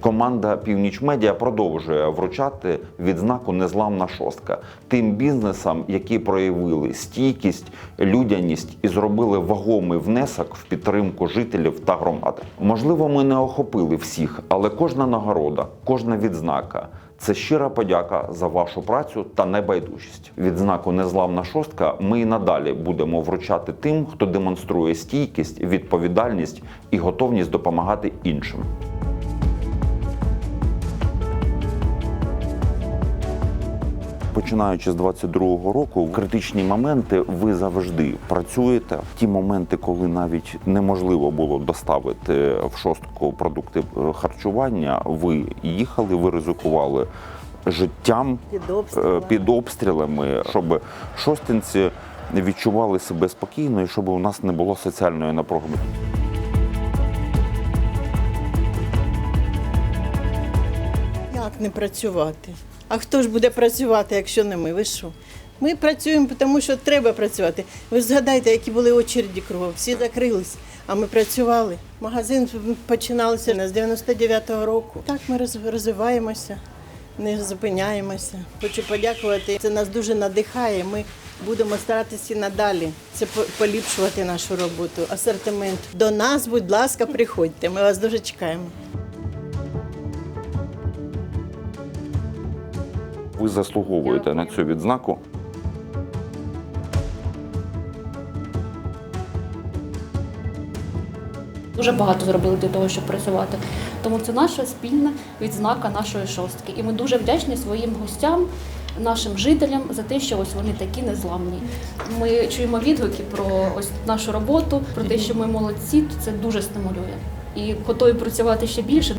Команда Північ Медіа продовжує вручати відзнаку Незламна шостка тим бізнесам, які проявили стійкість, людяність і зробили вагомий внесок в підтримку жителів та громади. Можливо, ми не охопили всіх, але кожна нагорода, кожна відзнака. Це щира подяка за вашу працю та небайдужість. Відзнаку Незламна шостка ми і надалі будемо вручати тим, хто демонструє стійкість, відповідальність і готовність допомагати іншим. Починаючи з 22-го року, в критичні моменти ви завжди працюєте. Ті моменти, коли навіть неможливо було доставити в шостку продукти е, харчування, ви їхали, ви ризикували життям Під е, обстрілами. під обстрілами, щоб шостинці відчували себе спокійно і щоб у нас не було соціальної напруги. Як не працювати? А хто ж буде працювати, якщо не ми? Ви що? Ми працюємо, тому що треба працювати. Ви ж згадайте, які були очереді кругом, всі закрились, а ми працювали. Магазин починалися з 99-го року. Так ми розвиваємося, не зупиняємося. Хочу подякувати. Це нас дуже надихає. Ми будемо старатися надалі це поліпшувати нашу роботу, асортимент. До нас, будь ласка, приходьте. Ми вас дуже чекаємо. Ви заслуговуєте на цю відзнаку. Дуже багато зробили для того, щоб працювати. Тому це наша спільна відзнака нашої шостки. І ми дуже вдячні своїм гостям, нашим жителям за те, що ось вони такі незламні. Ми чуємо відгуки про ось нашу роботу, про те, що ми молодці. Це дуже стимулює. І готові працювати ще більше.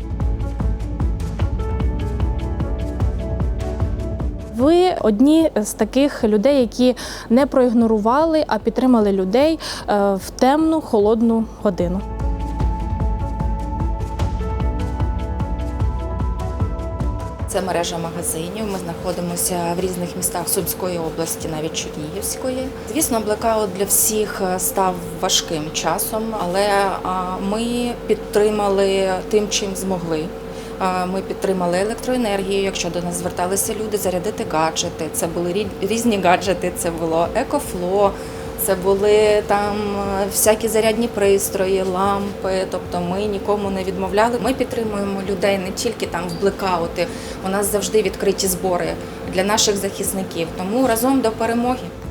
Ви одні з таких людей, які не проігнорували, а підтримали людей е, в темну холодну годину. Це мережа магазинів. Ми знаходимося в різних містах Сумської області, навіть Чернігівської. Звісно, блекаут для всіх е, став важким часом, але ми підтримали тим, чим змогли. Ми підтримали електроенергію, якщо до нас зверталися люди, зарядити гаджети. Це були різні гаджети, це було екофло, це були там е, всякі зарядні пристрої, лампи. Тобто ми нікому не відмовляли. Ми підтримуємо людей не тільки там в блекаути. У нас завжди відкриті збори для наших захисників. Тому разом до перемоги.